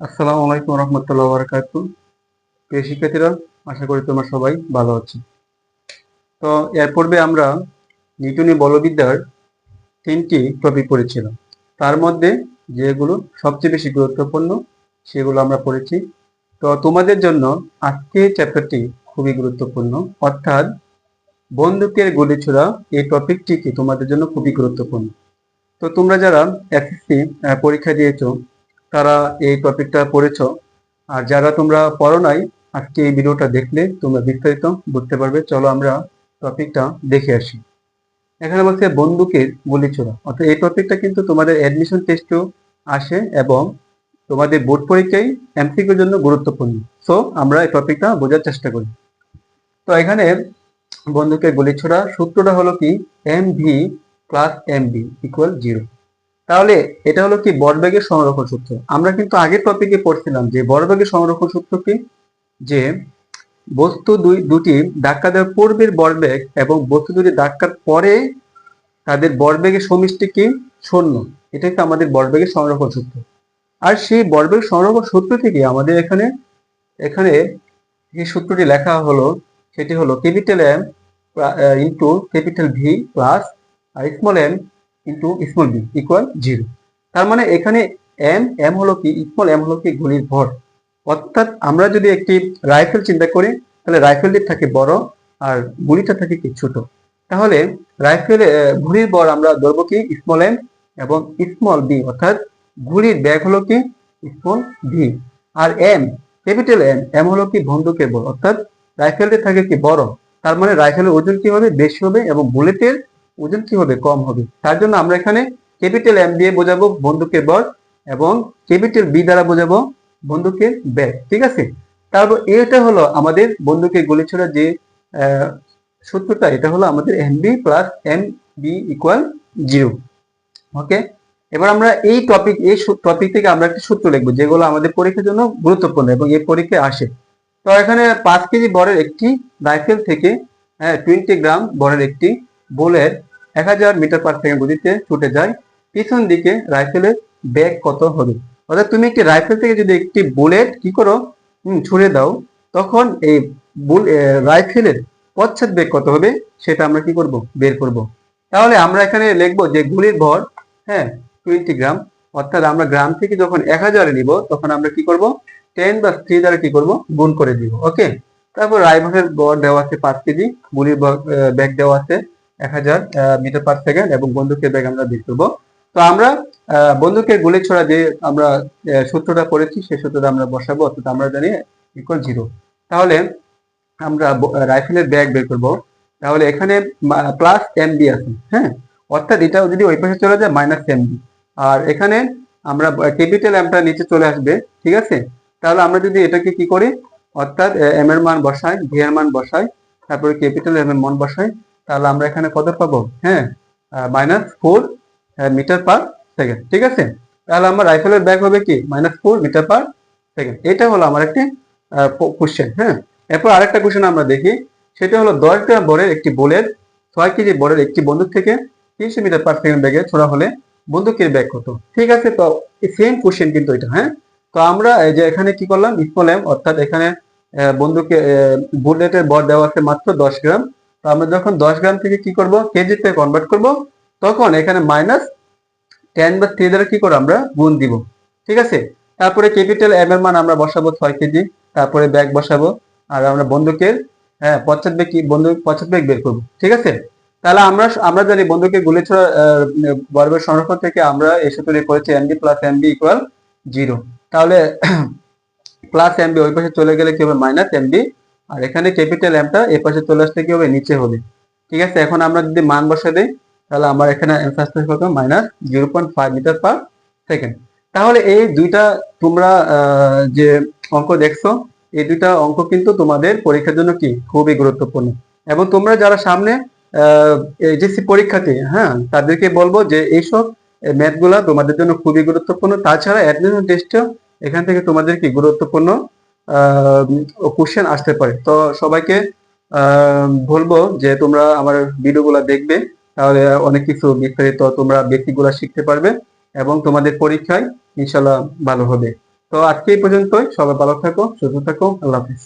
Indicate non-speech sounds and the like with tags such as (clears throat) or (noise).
আসসালামু আলাইকুম রহমতুল্লাহ বারকাত। প্রিয় শিক্ষার্থীরা, আশা করি তোমরা সবাই ভালো আছো। তো এর পূর্বে আমরা নিউটনি বলবিদ্যার তিনটি টপিক পড়েছিলাম। তার মধ্যে যেগুলো সবচেয়ে বেশি গুরুত্বপূর্ণ, সেগুলো আমরা পড়েছি। তো তোমাদের জন্য আজকে চ্যাপ্টারটি খুবই গুরুত্বপূর্ণ। অর্থাৎ বন্দুকের গুলি ছোড়া এই টপিকটিকে তোমাদের জন্য খুবই গুরুত্বপূর্ণ। তো তোমরা যারা এসএসসি পরীক্ষা দিয়েছ তারা এই টপিকটা পড়েছ। আর যারা তোমরা পড়ো নাই, আজকে এই ভিডিওটা দেখলে তোমরা বিস্তারিত বুঝতে পারবে। চলো আমরা টপিকটা দেখে আসি। এখানে বলছে বন্দুকের গুলি ছোড়া। অর্থাৎ এই টপিকটা কিন্তু তোমাদের অ্যাডমিশন টেস্টেও আসে এবং তোমাদের বোর্ড পরীক্ষায় এমসিকিউর জন্য গুরুত্বপূর্ণ। সো আমরা এই টপিকটা বোঝার চেষ্টা করি। তো এখানে বন্দুকের গুলি ছোড়া। সূত্রটা হলো কি? M V plus M B equal zero তাহলে এটা হলো কি বড়বেগের সংরক্ষণ সূত্র। আমরা কিন্তু আগের টপিকে পড়ছিলাম যে বড়বেগের সংরক্ষণ সূত্র কি? যে বস্তু দুই দুটি ধাক্কা দেওয়ার পূর্বের বড়বেগ এবং বস্তু দুটি ধাক্কার পরে তাদের বড়বেগের সমষ্টি কি? শূন্য। এটা হচ্ছে আমাদের বড়বেগের সংরক্ষণ সূত্র। আর সেই বড়বেগ সংরক্ষণ সূত্র থেকে আমাদের এখানে এখানে যে সূত্রটি লেখা হলো, সেটি হলো capital M into capital V plus small M into small B equal zero তার মানে এখানে এম এম হলো কি? স্মল এম হলো কি? গুলির ভর। অর্থাৎ আমরা যদি একটি রাইফেল চিন্তা করি, তাহলে রাইফেলটি থাকে বড় আর গুলিটা থাকে কি? ছোট। তাহলে রাইফেল ঘুড়ির বর আমরা ধরবো কি? স্মল এম এবং স্মল বি অর্থাৎ ঘুড়ির ব্যাগ হলো কি? স্মল ভি আর এম ক্যাপিটাল এম এম হলো কি? বন্দুকের বল অর্থাৎ রাইফেলটি থাকে কি? বড়। তার মানে রাইফেলের ওজন কি হবে? বেশি হবে এবং বুলেটের ওজন কি হবে কম হবে? তার জন্য আমরা এখানে ক্যাপিটাল এম দিয়ে বোঝাবো বন্দুকের বল এবং ক্যাপিটাল বি দ্বারা বোঝাবো বন্দুকের ব্যাগ, ঠিক আছে? তারপর এটা হলো আমাদের বন্দুকের গুলি ছোড়া যে সূত্রটা, এটা হলো আমাদের M B plus M B equal zero okay এবার আমরা এই টপিক এই টপিক থেকে আমরা একটা সূত্র লিখব, যেগুলো আমাদের পরীক্ষার জন্য গুরুত্বপূর্ণ এবং এই পরীক্ষায় আসে। তো এখানে পাঁচ কেজি বরের একটি রাইফেল থেকে হ্যাঁ টোয়েন্টি গ্রাম বরের একটি বোলের এক হাজার মিটার পার সেকেন্ড গতিতে ছুটে যায়। পিছন দিকে রাইফেলের ব্যাগ কত হবে? অর্থাৎ তুমি একটি রাইফেল থেকে যদি একটি বুলেট কি করো? ছুড়ে দাও, তখন এই রাইফেলের পশ্চাৎ বেগ কত হবে সেটা আমরা কি করব? বের করব। তাহলে আমরা এখানে লিখব যে গুলির ভর হ্যাঁ টোয়েন্টি গ্রাম। অর্থাৎ আমরা গ্রাম থেকে যখন এক হাজারে নিব, তখন আমরা কি করব? টেন বা থ্রি দ্বারা কি করব? গুণ করে দিব। ওকে? তারপর রাইফেলের ভর দেওয়া আছে পাঁচ কেজি, গুলির ব্যাগ দেওয়া আছে। এক হাজার মিটার পার সেকেন্ড এবং বন্দুকের ব্যাগ আমরা বের করব। তো আমরা বন্দুকের গুলি ছড়া যে আমরা সূত্রটা পড়েছি, সেই সূত্রটা আমরা বসাবো, অর্থাৎ আমরা জানি ইকুয়াল জিরো তাহলে আমরা রাইফেলের ব্যাগ বের করব। তাহলে এখানে প্লাস এম বি আছে হ্যাঁ? অর্থাৎ এটা যদি ওই পাশে চলে যায় মাইনাস এম বি আর এখানে আমরা ক্যাপিটাল এমটা নিচে চলে আসবে, ঠিক আছে? তাহলে আমরা যদি এটাকে কি করি, অর্থাৎ এম এর মান বসাই ভি এর মান বসাই, তারপরে ক্যাপিটাল এম এর মান বসাই তাহলে আমরা এখানে কত পাবো? হ্যাঁ minus four metre per second ঠিক আছে? তাহলে আমার রাইফেলের ব্যাগ হবে কি? Minus four metre per second এটা হলো আমার একটি কোশ্চেন হ্যাঁ? এরপর আরেকটা কোশ্চেন আমরা দেখি, সেটা হলো দশ গ্রাম বরের একটি বোলের ছয় কেজি বরের একটি বন্দুক থেকে তিনশো মিটার পার সেকেন্ড ব্যাগে ছোড়া হলে বন্দুকের ব্যাগ কত? ঠিক আছে, তো সেম কোশ্চেন কিন্তু এটা হ্যাঁ? তো আমরা এই যে এখানে কি করলাম? স্মল এম অর্থাৎ এখানে বন্দুকে বুলেটের বর দেওয়া আছে মাত্র দশ গ্রাম। আমরা যখন দশ গ্রাম থেকে কি করব? কেজিতে কনভার্ট করব, তখন এখানে মাইনাস টেন বা থ্রি দ্বারা কি করে আমরা গুণ দিব। ঠিক আছে? তারপরে ক্যাপিটাল এম এর মান আমরা বসাবো ছয় কেজি। তারপরে ব্যাগ বসাবো। আর আমরা বন্দুকের হ্যাঁ পশ্চাৎ ব্যাগ কি, বন্দুক, পশ্চাৎ বেগ বের করব। ঠিক আছে? তাহলে আমরা আমরা জানি বন্দুকের গুলি ছড়া বর্বের সংরক্ষণ থেকে আমরা এই সূত্রে করেছি M B plus M B equal zero তাহলে (clears throat) প্লাস এমবি ওই পাশে চলে গেলে কি হবে? মাইনাস এমবি আর এখানে ক্যাপিটাল এমটা এই পাশে চলে আসলে কি হবে? নিচে হবে। ঠিক আছে? এখন আমরা যদি মান বসে দিই, তাহলে আমার এখানে আসতে কত? Minus zero point five metre per second তাহলে এই দুইটা তোমরা যে অঙ্ক দেখছ, এই দুইটা অঙ্ক কিন্তু তোমাদের পরীক্ষার জন্য কি? খুবই গুরুত্বপূর্ণ। এবং তোমরা যারা সামনে এইচএসসি পরীক্ষাতে হ্যাঁ তাদেরকে বলব যে এইসব ম্যাথগুলা তোমাদের জন্য খুবই গুরুত্বপূর্ণ। তাছাড়া অ্যাডমিশন টেস্টও এখান থেকে তোমাদের কি গুরুত্বপূর্ণ? কোশ্চেন আসতে পারে। তো সবাইকে বলব যে তোমরা আমার ভিডিওগুলো দেখবে, তাহলে অনেক কিছু বিস্তারিত তোমরা ব্যক্তিগুলো শিখতে পারবে এবং তোমাদের পরীক্ষায় ইনশাল্লাহ ভালো হবে। তো আজকে এই পর্যন্তই, সবাই ভালো থাকো, সুস্থ থাকো, আল্লাহ হাফিজ।